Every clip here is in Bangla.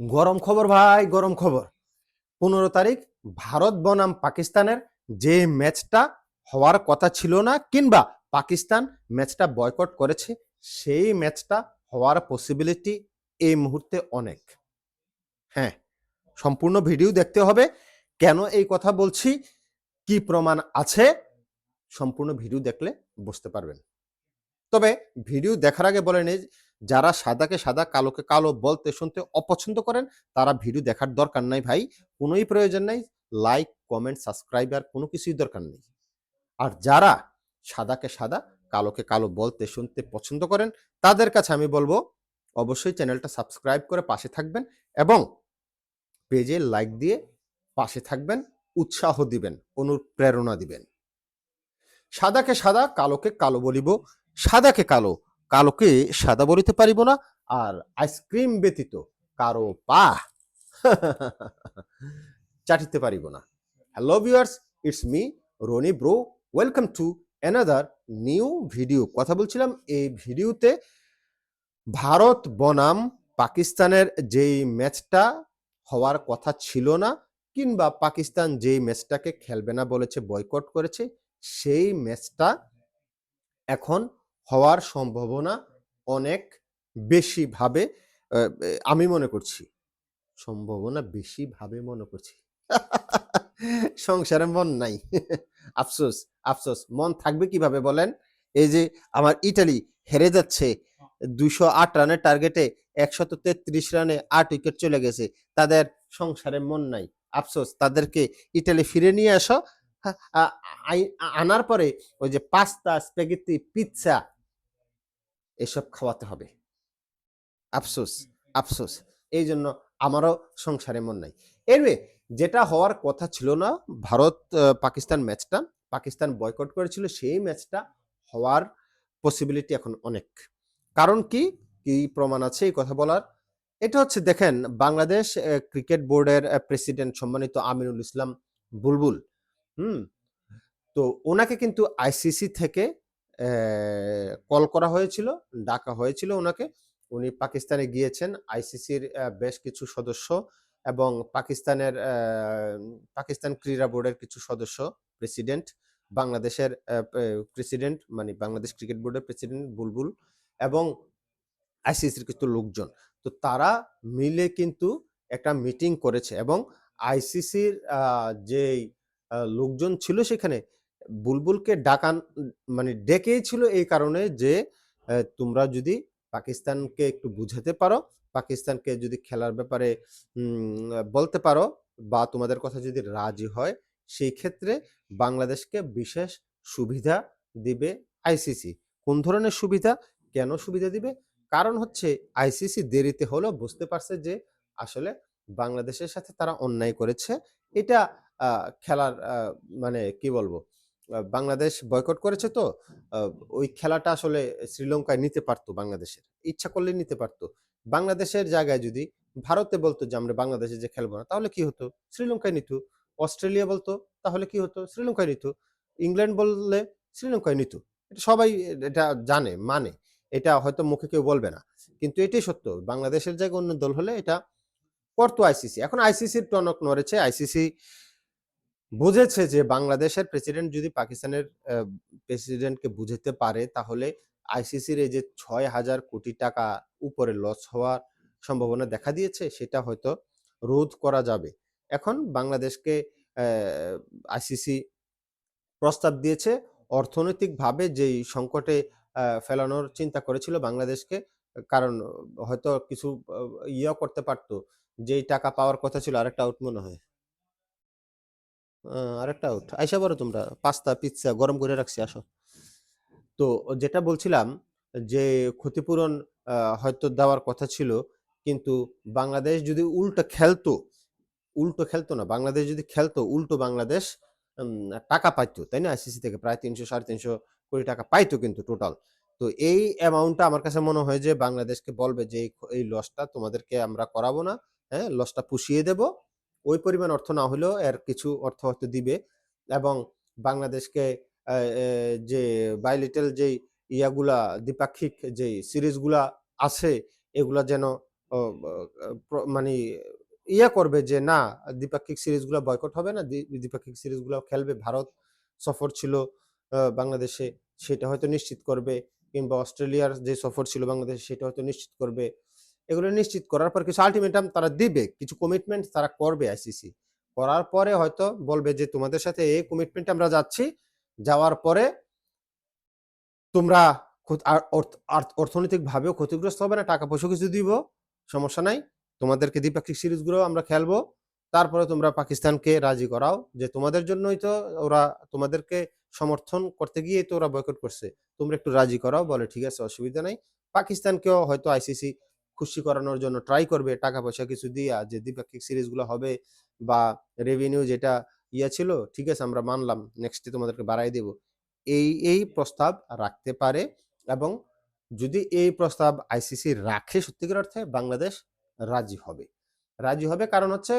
গরম খবর ভাই, গরম খবর। পনেরো তারিখ, ভারত বনাম পাকিস্তানের যে ম্যাচটা হওয়ার কথা ছিল না, কিংবা পাকিস্তান ম্যাচটা বয়কট করেছে, সেই ম্যাচটা হওয়ার পসিবিলিটি এই মুহূর্তে অনেক। হ্যাঁ সম্পূর্ণ ভিডিও দেখতে হবে। কেন এই কথা বলছি? কি প্রমাণ আছে? সম্পূর্ণ ভিডিও দেখলে বুঝতে পারবেন। তবে ভিডিও দেখার আগে বলে নেই যারা সাদাকে সাদা, কালোকে কালো বলতে শুনতে অপছন্দ করেন, তারা ভিডিও দেখার দরকার নাই ভাই, কোনোই প্রয়োজন নাই। লাইক কমেন্ট সাবস্ক্রাইব আর কোনো কিছুই দরকার নেই। আর যারা সাদাকে সাদা, কালোকে কালো বলতে শুনতে পছন্দ করেন, তাদের কাছে আমি বলব, অবশ্যই চ্যানেলটা সাবস্ক্রাইব করে পাশে থাকবেন এবং পেজে লাইক দিয়ে পাশে থাকবেন, উৎসাহ দিবেন, অনুপ্রেরণা দিবেন। সাদাকে সাদা, কালোকে কালো বলিব, সাদাকে কালো কালোকে সাদা বলিতে পারিব না আর আইসক্রিম ব্যতীত কারও পা চাটিতে পারিব না। Hello viewers it's me Roni bro welcome to another new video কথা বলছিলাম এই ভিডিওতে ভারত বনাম পাকিস্তানের যেই ম্যাচটা হওয়ার কথা ছিল না, কিংবা পাকিস্তান যেই ম্যাচটাকে খেলবে না বলেছে বয়কট করেছে, সেই ম্যাচটা এখন হওয়ার সম্ভাবনা অনেক বেশি ভাবে আমি মনে করছি। সম্ভাবনা বেশি ভাবে মনে করছি। সংসারে মন নাই। আফসোস আফসোস। মন থাকবে কীভাবে বলেন? এই যে আমার ইটালি হেরে যাচ্ছে। দুশো আট রানের টার্গেটে একশত তেত্রিশ রানে আট উইকেট চলে গেছে। তাদের সংসারে মন নাই। আফসোস, তাদেরকে ইটালি ফিরে নিয়ে আসো। আনার পরে ওই যে পাস্তা, স্প্যাগেটি, পিৎজা এসব খাওয়াতে হবে। আফসোস আফসোস। এই জন্য আমারও সংসারে মন নাই। এরবে যেটা হওয়ার কথা ছিল না ভারত পাকিস্তান ম্যাচটা পাকিস্তান বয়কট করেছিল সেই ম্যাচটা হওয়ার পসিবিলিটি এখন অনেক। কারণ কি? কি প্রমাণ আছে এই কথা বলার? এটা হচ্ছে দেখেন বাংলাদেশ ক্রিকেট বোর্ডের প্রেসিডেন্ট সম্মানিত আমিনুল ইসলাম বুলবুল হুম? তো ওনাকে কিন্তু আইসিসি থেকে কল করা হয়েছিল, ডাকা হয়েছিল ওনাকে। উনি পাকিস্তানে গিয়েছেন, আইসিসির বেশ কিছু সদস্য এবং পাকিস্তানের পাকিস্তান ক্রীড়া বোর্ডের কিছু সদস্য, প্রেসিডেন্ট, বাংলাদেশের প্রেসিডেন্ট মানে বাংলাদেশ ক্রিকেট বোর্ডের প্রেসিডেন্ট বুলবুল এবং আইসিসির কিছু লোকজন। তো তারা মিলে কিন্তু একটা মিটিং করেছে এবং আইসিসির যে লোকজন ছিল সেখানে বুলবুলকে ডাকান মানে ডেকেই ছিল এই কারণে যে তোমরা যদি পাকিস্তানকে একটু বুঝাতে পারো, পাকিস্তানকে যদি খেলার ব্যাপারে বলতে পারো বা তোমাদের কথা যদি রাজি হয়, সেই ক্ষেত্রে বাংলাদেশকে বিশেষ সুবিধা দিবে আইসিসি। কোন ধরনের সুবিধা? কেন সুবিধা দিবে? কারণ হচ্ছে আইসিসি দেরিতে হলেও বুঝতে পারছে যে, আসলে বাংলাদেশের সাথে তারা অন্যায় করেছে। এটা খেলার মানে কি বলব? বাংলাদেশ বয়কট করেছে তো ওই খেলাটা আসলে শ্রীলঙ্কায় নিতে পারতো বাংলাদেশের। ইচ্ছা করলে নিতে পারতো। বাংলাদেশের জায়গায় যদি ভারতে বলতো যে, আমরা বাংলাদেশে যে খেলব না তাহলে কি হতো? শ্রীলঙ্কায় নিত। অস্ট্রেলিয়া বলতো, তাহলে কি হতো? শ্রীলঙ্কায় নিত। ইংল্যান্ড বললে শ্রীলঙ্কায় নিত। এটা সবাই এটা জানে মানে। এটা হয়তো মুখে কেউ বলবে না। কিন্তু এটাই সত্য। বাংলাদেশের জায়গায় অন্য দল হলে এটা করতো আইসিসি। এখন আইসিসির টনক নড়েছে। আইসিসি বুঝেছে যে, বাংলাদেশের প্রেসিডেন্ট যদি পাকিস্তানের প্রেসিডেন্টকে বুঝাতে পারে, তাহলে আইসিসির এই যে ছয় হাজার কোটি টাকা উপরে লস হওয়ার সম্ভাবনা দেখা দিয়েছে, সেটা হয়তো রোধ করা যাবে। এখন বাংলাদেশকে আইসিসি প্রস্তাব দিয়েছে, অর্থনৈতিকভাবে যেই সংকটে ফেলানোর চিন্তা করেছিল বাংলাদেশকে, কারণ হয়তো কিছু ইয়ে করতে পারতো, যেই টাকা পাওয়ার কথা ছিল, আরেকটা আউট মনে হয়। আরেকটা আউট আইসা বলো তোমরা পাস্তা পিৎজা গরম করে রাখছি, আসো। তো যেটা বলছিলাম যে ক্ষতিপূরণ হয়তো দেওয়ার কথা ছিল, কিন্তু বাংলাদেশ যদি উল্টো খেলতো উল্টো খেলতো না, বাংলাদেশ যদি খেলতো, উল্টো বাংলাদেশ টাকা পাইতো, তাই না? আইসিসি থেকে প্রায় তিনশো, সাড়ে তিনশো কোটি টাকা পাইতো কিন্তু টোটাল তো এই অ্যামাউন্টটা আমার কাছে মনে হয় যে বাংলাদেশকে বলবে যে এই লসটা তোমাদেরকে আমরা করাবো না হ্যাঁ? লসটা পুষিয়ে দেব। ওই পরিমাণ অর্থ না হলেও এর কিছু অর্থ হয়তো দিবে এবং বাংলাদেশকে যে বাইলিটেল যেই ইয়াগুলা, দ্বিপাক্ষিক যেই সিরিজগুলা আছে, এগুলা যেন মানে ইয়া করবে যে না, দ্বিপাক্ষিক সিরিজগুলো বয়কট হবে না। দ্বি, দ্বিপাক্ষিক সিরিজগুলো খেলবে। ভারত সফর ছিল বাংলাদেশে, সেটা হয়তো নিশ্চিত করবে, কিংবা অস্ট্রেলিয়ার যে সফর ছিল বাংলাদেশে, সেটা হয়তো নিশ্চিত করবে। এগুলো নিশ্চিত করার পর কিছু আল্টিমেটাম তারা দিবে। কিছু কমিটমেন্ট তারা করবে আইসিসি। করার পরে হয়তো বলবে যে তোমাদের সাথে এই কমিটমেন্ট আমরা যাচ্ছি। যাওয়ার পরে তোমরা অর্থনৈতিকভাবেও ক্ষতিগ্রস্ত হবে না। টাকা পয়সা কিছু দিব। সমস্যা নাই। তোমাদেরকে দ্বিপাক্ষিক সিরিজগুলো আমরা খেলব। তারপরে তোমরা পাকিস্তানকে রাজি করাও যে তোমাদের জন্যই তো ওরা তোমাদেরকে সমর্থন করতে গিয়েই তো ওরা বয়কট করছে। তোমরা একটু রাজি করাও। বলে ঠিক আছে, অসুবিধা নাই। পাকিস্তানকেও হয়তো আইসিসি খুশি করানোর জন্য ট্রাই করবে টাকা পয়সা কিছু দিয়া যে দ্বিপাক্ষিক সিরিজগুলো হবে বা রেভিনিউ যেটা ইয়া ছিল ঠিক আছে আমরা মানলাম। নেক্সট তোমাদেরকে বাড়ায় দেব। এই, এই প্রস্তাব রাখতে পারে এবং যদি এই প্রস্তাব আইসিসি রাখে সত্যিকার অর্থে বাংলাদেশ রাজি হবে। রাজি হবে কারণ হচ্ছে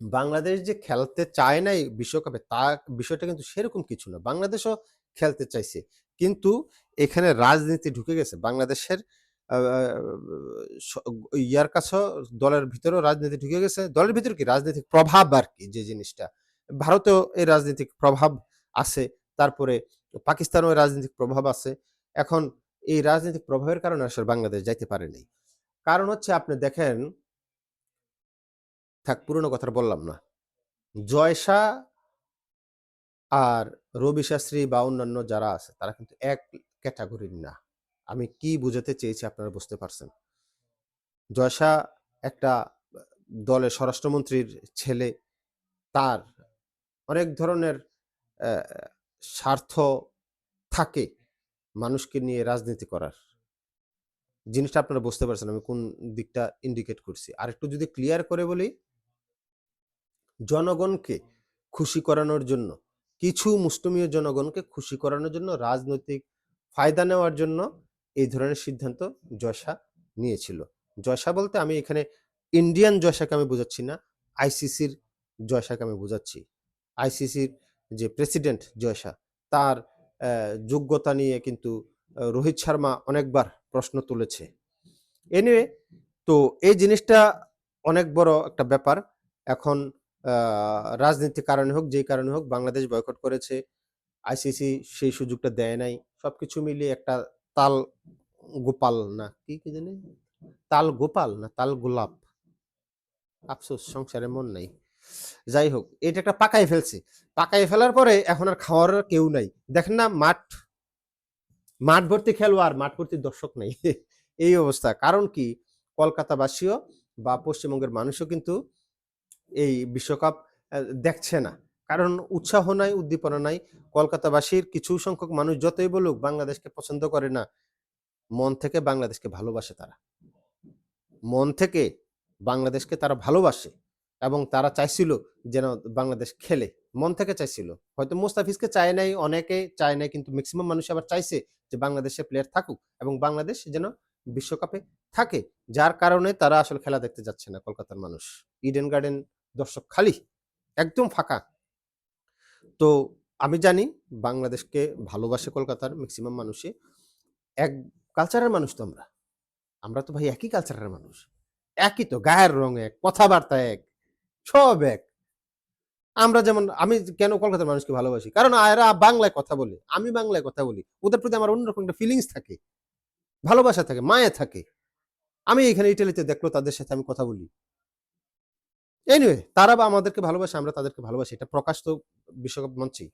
বাংলাদেশ যে খেলতে চায় নাই বিশ্বকাপে তা বিষয়টা কিন্তু সেরকম কিছু না। বাংলাদেশও খেলতে চাইছে। কিন্তু এখানে রাজনীতি ঢুকে গেছে। বাংলাদেশের ইয়ার কাছেও দলের ভিতরেও রাজনীতি ঢুকে গেছে। দলের ভিতরে কি রাজনৈতিক প্রভাব আর কি, যে জিনিসটা। ভারতেও এই রাজনৈতিক প্রভাব আছে। তারপরে পাকিস্তানেও রাজনৈতিক প্রভাব আছে। এখন এই রাজনৈতিক প্রভাবের কারণে আসলে বাংলাদেশ যাইতে পারে নাই। কারণ হচ্ছে আপনি দেখেন, থাক পুরনো কথা বললাম না। জয়শা আর রবি শাস্ত্রী বা অন্যান্য যারা আছে, তারা কিন্তু এক ক্যাটাগরির না। আমি কি বুঝাতে চেয়েছি আপনারা বুঝতে পারছেন। জয়সা একটা দলের স্বরাষ্ট্রমন্ত্রীর ছেলে। তার অনেক ধরনের স্বার্থ থাকে মানুষকে নিয়ে রাজনীতি করার। জিনিসটা আপনারা বুঝতে পারছেন আমি কোন দিকটা ইন্ডিকেট করছি। আর একটু যদি ক্লিয়ার করে বলি জনগণকে খুশি করানোর জন্য, কিছু মুষ্টমীয় জনগণকে খুশি করানোর জন্য রাজনৈতিক ফায়দা নেওয়ার জন্য এই ধরনের সিদ্ধান্ত জয়শা নিয়েছিল। জয়শা বলতে আমি এখানে ইন্ডিয়ান জয়শাকে আমি বোঝাচ্ছি না। আইসিসির জয়শাকে আমি বোঝাচ্ছি আইসিসির যে প্রেসিডেন্ট জয়শা তার যোগ্যতা নিয়ে কিন্তু রোহিত শর্মা অনেকবার প্রশ্ন তুলেছে। এনিওয়ে তো এই জিনিসটা অনেক বড় একটা ব্যাপার। এখন আ রাজনীতির কারণে হোক, যেই কারণে হোক বাংলাদেশ বয়কট করেছে। আইসিসি সেই সুযোগটা দেয় নাই। সবকিছু মিলিয়ে একটা তাল গোপাল না কি, কি জানি? তাল গোপাল না তাল গোলাপ? আফসোস সংসারে মন নাই। যাই হোক এটা একটা পাকায় ফেলছে। পাকায় ফেলার পরে এখন আর খাওয়ার কেউ নাই। দেখেন না মাঠ মাঠ ভর্তি খেলোয়াড়, মাঠ ভর্তি দর্শক নাই। এই অবস্থা। কারণ কি কলকাতাবাসীও বা পশ্চিমবঙ্গের মানুষও কিন্তু এই বিশ্বকাপ দেখছে না। কারণ উৎসাহ নাই, উদ্দীপনা নাই। কলকাতাবাসীর কিছু সংখ্যক মানুষ যতই বলুক বাংলাদেশকে পছন্দ করে না। মন থেকে বাংলাদেশকে ভালোবাসে তারা। মন থেকে বাংলাদেশকে তারা ভালোবাসে এবং তারা চাইছিল যেন বাংলাদেশ খেলে। মন থেকে চাইছিল। হয়তো মোস্তাফিজকে চায় নাই, অনেকে চায় নাই কিন্তু ম্যাক্সিমাম মানুষ আবার চাইছে যে বাংলাদেশে প্লেয়ার থাকুক এবং বাংলাদেশ যেন বিশ্বকাপে থাকে। যার কারণে তারা আসলে খেলা দেখতে যাচ্ছে না কলকাতার মানুষ। ইডেন গার্ডেন দর্শক খালি। একদম ফাঁকা। তো আমি জানি বাংলাদেশকে ভালোবাসে কলকাতার ম্যাক্সিমাম মানুষে এক কালচারের মানুষ তো আমরা। আমরা তো ভাই একই কালচারের মানুষ। একই তো গায়ের রং এক, কথাবার্তা এক, সব এক। আমরা যেমন আমি কেন কলকাতার মানুষকে ভালোবাসি? কারণ এরা বাংলায় কথা বলে। আমি বাংলায় কথা বলি। ওদের প্রতি আমার অন্যরকম একটা ফিলিংস থাকে। ভালোবাসা থাকে, মায়া থাকে। আমি এখানে ইটালিতে দেখল তাদের সাথে আমি কথা বলি। এনিওয়ে তারা বা আমাদেরকে ভালোবাসে, আমরা তাদেরকে ভালোবাসি। এটা প্রকাশ তো বিশ্বকাপ মঞ্চেই।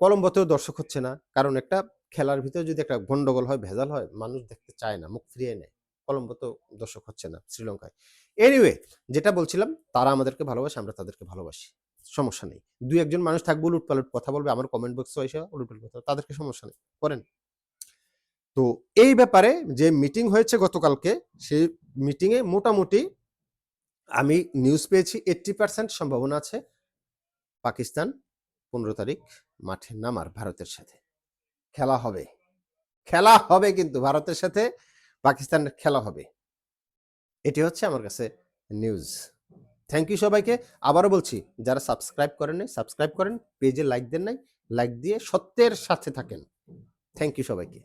কলম্বোতেও দর্শক হচ্ছে না। কারণ একটা খেলার ভিতরে যদি একটা গন্ডগোল হয়, ভেজাল হয়, মানুষ দেখতে চায় না, মুখ ফিরিয়ে নেয়। কলম্বোতেও দর্শক হচ্ছে না শ্রীলঙ্কায়। এনিওয়ে যেটা বলছিলাম তারা আমাদেরকে ভালোবাসে, আমরা তাদেরকে ভালোবাসি। সমস্যা নেই। ২-১ মানুষ থাকবে উলটপালট কথা বলবে আমার কমেন্ট বক্সে এসে উলটপালট কথা তাদেরকে সমস্যা নেই। করেন। তো এই ব্যাপারে যে মিটিং হয়েছে গতকালকে সেই মিটিংয়ে মোটামুটি আমি নিউজ পেয়েছি 80% সম্ভাবনা আছে পাকিস্তান ১৫ তারিখ মাঠে নামার ভারতের সাথে। খেলা হবে। খেলা হবে কিন্তু ভারতের সাথে পাকিস্তানের খেলা হবে। এটি হচ্ছে আমার কাছে নিউজ। থ্যাংক ইউ সবাইকে। আবারও বলছি যারা সাবস্ক্রাইব করেন নাই, সাবস্ক্রাইব করেন। পেজে লাইক দেন নাই, লাইক দিয়ে সত্যের সাথে থাকেন। থ্যাংক ইউ সবাইকে।